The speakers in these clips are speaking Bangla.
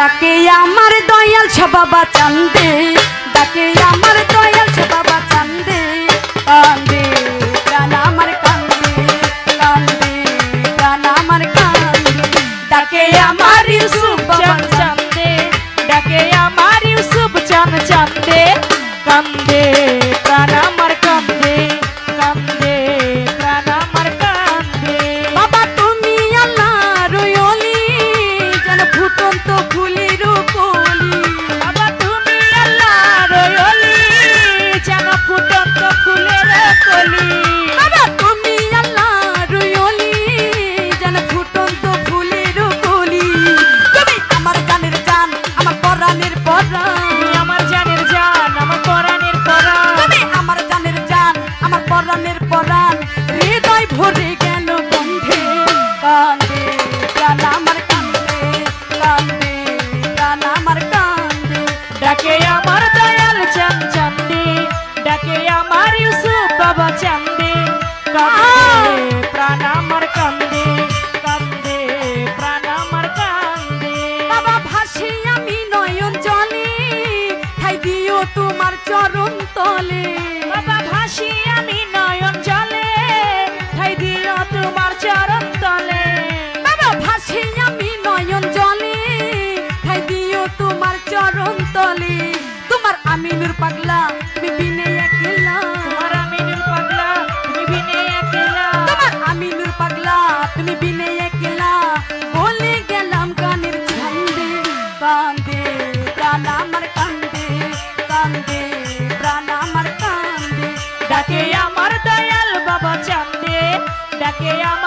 ডাকে আমার দয়াল সবাবা চান্দে ডাকে আমার দয়াল চরণ তলে। বাবা ভাসি আমি নয়ন জলে ঠাই দিও তোমার চরণ তলে। বাবা ভাসি আমি নয়ন জলে ঠাই দিও তোমার চরণ তলে। তোমার আমিনুর পাগলা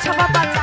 잡아봤자